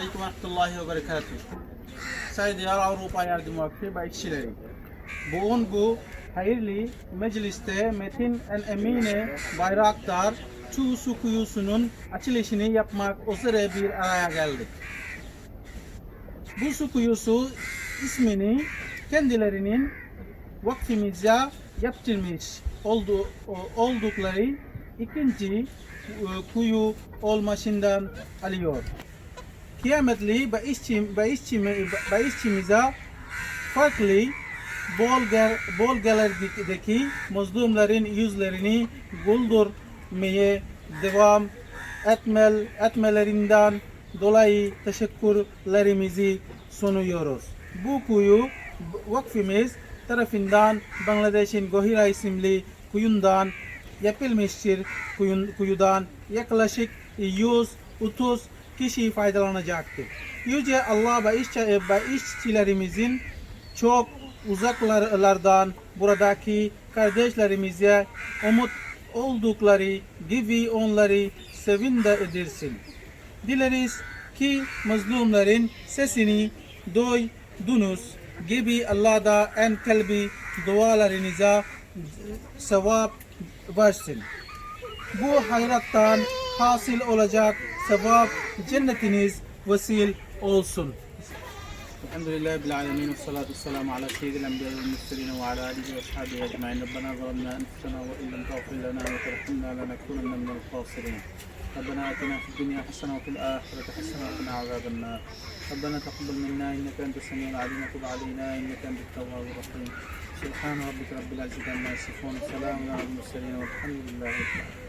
rahmetullahi ve berekatuhu. Saygıdeğer Avrupa Yardım Vakfı Bayikçileri. Bugün bu hayırlı mecliste Metin en Emine Bayraktar Çuğ Su Kuyusu'nun açılışını yapmak üzere bir araya geldik. Bu su kuyusu ismini kendilerinin vakfimize yaptırmış oldu, oldukları ikinci e, kuyu olmasından alıyor. Kıyametli bahişçim, bahişçimi, bahişçimize farklı bölge, bölgelerdeki mazlumların yüzlerini güldürmeye devam etmel, etmelerinden dolayı teşekkürlerimizi sunuyoruz. Bu kuyu vakfimiz tarafından Bangladeş'in Gohira isimli kuyundan yapılmıştır. Kuyun, kuyudan yaklaşık 130 kişi faydalanacaktır. Yüce Allah ve işçi, ve işçilerimizin çok uzaklardan buradaki kardeşlerimize umut oldukları gibi onları sevindirsin. Dileriz ki mazlumların sesini duydunuz gibi Allah da en kalbi dualarınıza sevap versin. bu hayrattan hasil olacak sevap cennetiniz vesil olsun. الحمد لله رب العالمين والصلاة والسلام على سيد الأنبياء والمرسلين وعلى آله وأصحابه أجمعين ربنا ظلمنا أنفسنا وإن لم تغفر لنا وترحمنا لنكونن من الخاسرين ربنا آتنا في الدنيا حسنة وفي الآخرة حسنة وقنا عذاب النار. ربنا تقبل منا إنك أنت السميع العليم وتب علينا إنك أنت التواب الرحيم سبحان ربك رب العزة عما يصفون وسلام على المرسلين والحمد لله رب العالمين